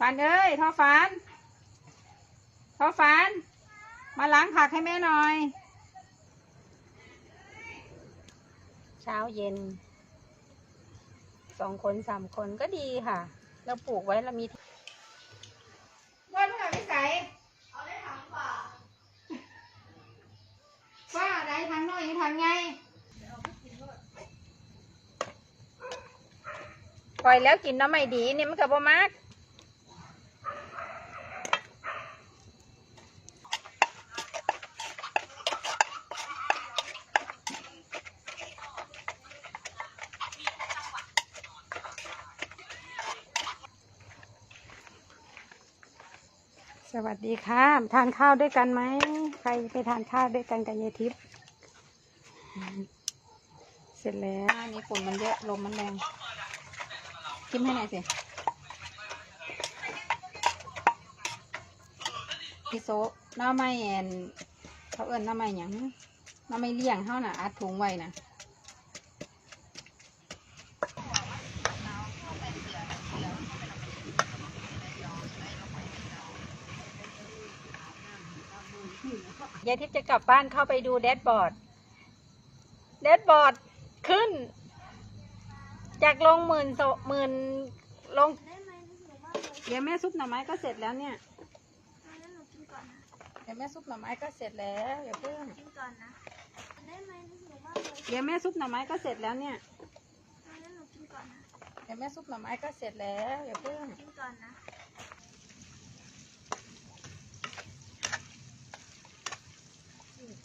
ฝันเอ้ยท่อฝันท่อฝัน มาล้างผักให้แม่หน่อย เช้าเย็น สองคนสามคนก็ดีค่ะ เราปลูกไว้เรามีเพื่อนเพื่อนไม่ใส่เอาได้ถังป่าว่าได้ถังน้อยถังไงปล่อยแล้วกินน้ำไม่ดีนี่มันกับบ่มาก สวัสดีค่ะทานข้าวด้วยกันไหมใครไปทานข้าวด้วยกันกับยายทิพย์เสร็จแล้วอันนี้ฝนมันเยอะลมมันแรงชิมให้หน่อยสิพี่โซะหน้าไม้แอนเขาเอิ้นหน้าไม้หยังหน้าไม้เลี้ยงเฮาน่ะอัดถุงไว้น่ะ ยายทิพย์จะกลับบ้านเข้าไปดูแดดบอร์ด แดดบอร์ดขึ้น จากลงหมื่นโซหมื่นลงได้ไหมหนูว่าเลยเดี๋ยวแม่ซุปหน่อไม้ก็เสร็จแล้วเนี่ยงั้นหนูกินก่อนนะเดี๋ยวแม่ซุปหน่อไม้ก็เสร็จแล้วอย่าเพิ่งกินก่อนนะได้ไหมหนูว่าเลยเดี๋ยวแม่ซุปหน่อไม้ก็เสร็จแล้วเนี่ย งั้นหนูกินก่อนนะเดี๋ยวแม่ซุปหน่อไม้ก็เสร็จแล้วอย่าเพิ่งกินก่อนนะ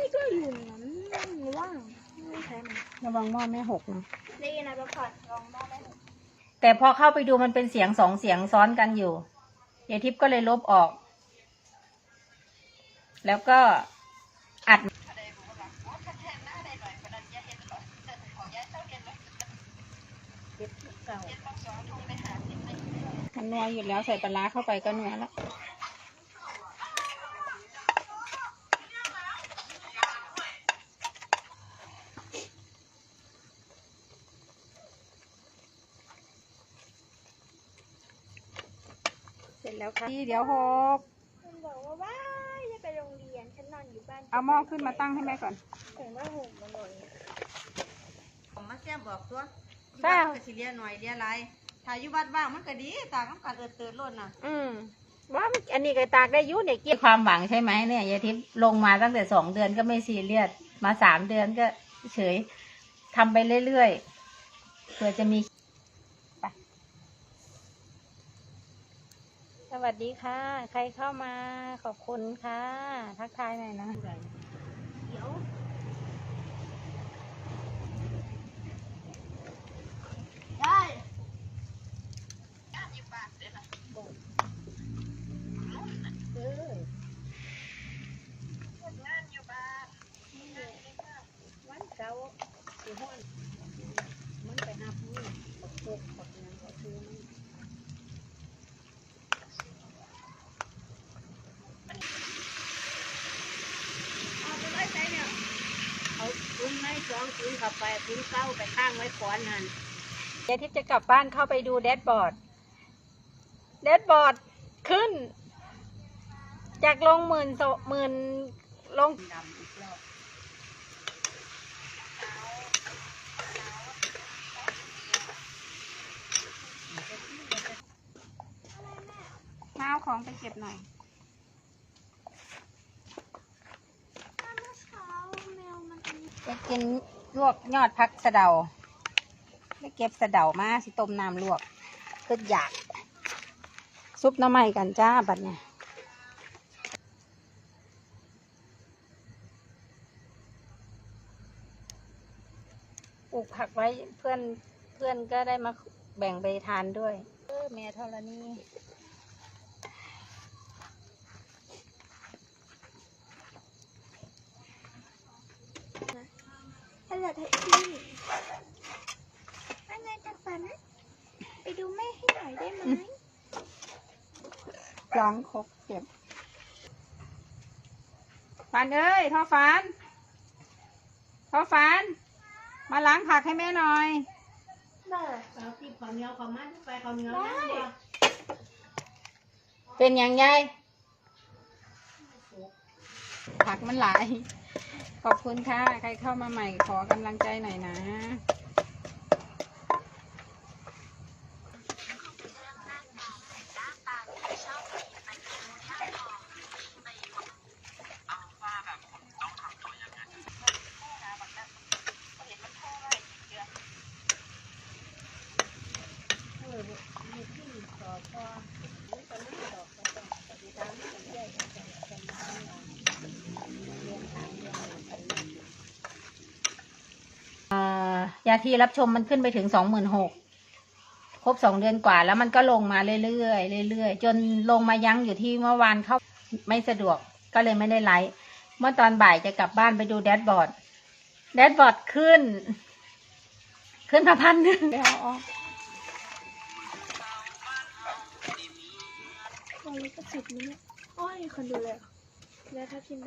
นนี้ก็อยู่นั้นหนูว่างไม่ใช่มันระวังหม้อไม่หกนะได้ยินนะประพอดลองได้ไหมแต่พอเข้าไปดูมันเป็นเสียงสองเสียงซ้อนกันอยู่ยายทิพย์ก็เลยลบออก แล้วก็อัด มันนัวอยู่แล้วใส่ปลาร้าเข้าไปก็นัวแล้ว แล้วค่ะเดี๋ยวหกมันบอกว่าว้ายจะไปโรงเรียนฉันนอนอยู่บ้านเอาหม้อขึ้นมาตั้งให้แม่ก่อนถึงว่าห่มมาหน่อยผมมาแซ่บบอกตัวแซ่บก็สิเลียหน่อยเลียหลายถ้าอยู่บ้านบ้างมันก็ดีตากน้ำกันเอิดเตือนล้นน่ะ อืมว่ามันอันนี้ก็ตากได้อยุ่เนี่ยเกี่ยวความหวังใช่ไหมเนี่ยยายทิพย์ลงมาตั้งแต่สองเดือนก็ไม่ซีเรียสมาสามเดือนก็เฉยทำไปเรื่อยๆเผื่อจะมีไป สวัสดีค่ะ ใครเข้ามาขอบคุณค่ะ ทักทายหน่อยนะเดี๋ยวได้วันเสาร์สี่ห้อนมันไปหาผู้ปกปกปกยังก็คือมัน เอาไปไว้ใส่เนี่ยเอาถุงใน สองถุงเข้าไปถุงเก้าไปข้างไว้ก่อนนั่นยายทิพย์จะกลับบ้านเข้าไปดูแดดบอร์ด แดดบอร์ดขึ้น จากลงหมื่นโซหมื่นลงดำอีกรอบมาเอาของไปเก็บหน่อย ถ้าเมื่อเช้าแมวมันเป็น จะ กินลวกยอดพักสะเดาไปเก็บสะเดามาสิต้มน้ำลวกก็อยาก ซุปน้ำใหม่กันจ้าบัดเนี่ยปลูกผักไว้เพื่อนเพื่อนก็ได้มาแบ่งไปทานด้วย เออแม่ธรณีฮั ลโหลแท็กซี่ว่าไงจักรนะ ไปดูแม่ให้หน่อยได้ไหมร้องครบเก็บฟันเอ้ยท่อฟันท่อฟัน มาล้างผักให้แม่หน่อยได้เอาที่ข้าวเหนียวข้าวมันไปข้าวเหนียวนั่นบ่เป็นอย่างไงผักมันหลาย ขอบคุณค่ะ ใครเข้ามาใหม่ขอกำลังใจหน่อยนะ ยาทีรับชมมันขึ้นไปถึงสองหมื่นหกครบสองเดือนกว่า แล้วมันก็ลงมาเรื่อยๆเรื่อยๆจนลงมายั้งอยู่ที่เมื่อวานเข้าไม่สะดวกก็เลยไม่ได้ไลฟ์เมื่อตอนบ่ายจะกลับบ้านไปดูแดชบอร์ดแดชบอร์ดขึ้น ขึ้นมาพันหนึ่งแล้วออกวันนี้ก็สิบนี้อ้อยคนดูเลยแล้วถ้าพิมพ์ไป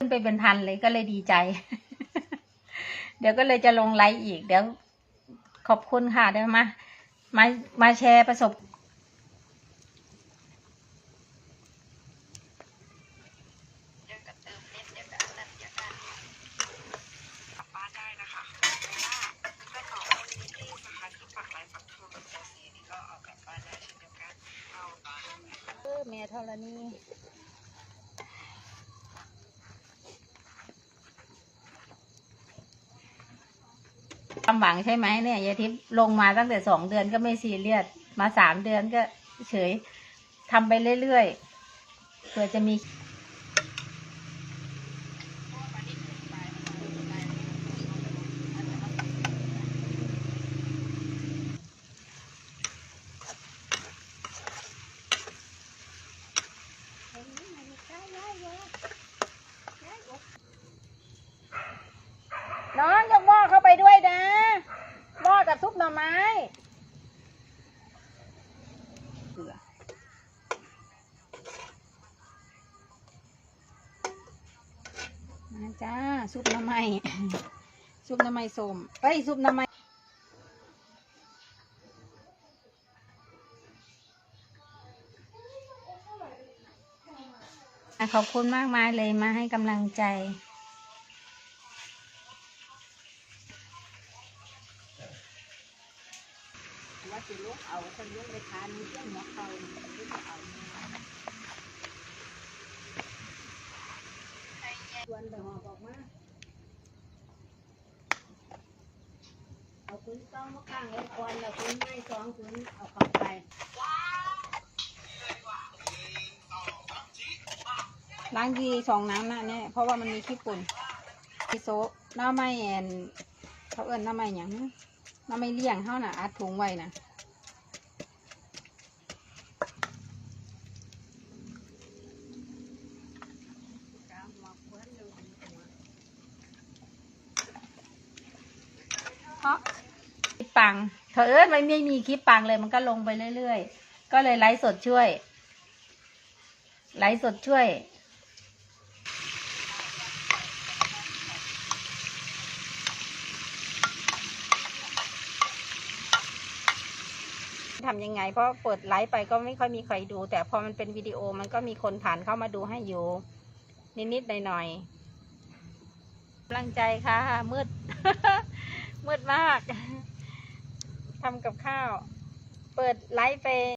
ขึ้นไปเป็นพันเลยก็เลยดีใจ เดี๋ยวก็เลยจะลงไลฟ์อีก เดี๋ยวขอบคุณค่ะเดี๋ยวมา มา มาแชร์ประสบเท่าไส้กรอกวันนี้ที่นะคะที่ปักลนี่ก็เอากลับบ้านได้เช่นเดียวกันเอา เออแม่ธรณีความ หวังใช่ไหมเนี่ยยายทิพย์ลงมาตั้งแต่สองเดือนก็ไม่ซีเรียสมาสามเดือนก็เฉยทำไปเรื่อยๆเผื่อจะมีน้องอเข้าไปด้วยนะหม้อกับซุป หน่อไม้เกลือมาจ้าซุปหน่อไม้ซุปหน่อไม้ส้มเอ้ยซุปหน่อไม้อะขอบคุณมากมายเลยมาให้กำลังใจ สิลูกเอาคนลูกไปทานเรื่องหัวเขาที่จะเอาชวนไปหอบอกมาเอาคุณต้องมาข้างไว้ก่อนแล้วคุณไม่สองคุณเอาเข้าไปล้างดีสองน้ำนะเนี่ยเพราะว่ามันมีขี้ฝุ่นมีโซน้าไม้แอนเขาเอิ้นหน้าไม้หยังน้าไม้เลี่ยงเท่าน่ะอัดถุงไว้นะาะคลิปปังเธอเอิ้นมันไม่มีคลิปปังเลยมันก็ลงไปเรื่อยๆ ก็เลยไลฟ์สดช่วย ไลฟ์สดช่วย ทำยังไง เพราะเปิดไลฟ์ไปก็ไม่ค่อยมีใครดู แต่พอมันเป็นวิดีโอมันก็มีคนผ่านเข้ามาดูให้อยู่ นิดๆหน่อยๆกำลังใจค่ะมืด มืดมาก ทำกับข้าว เปิดไลฟ์ไป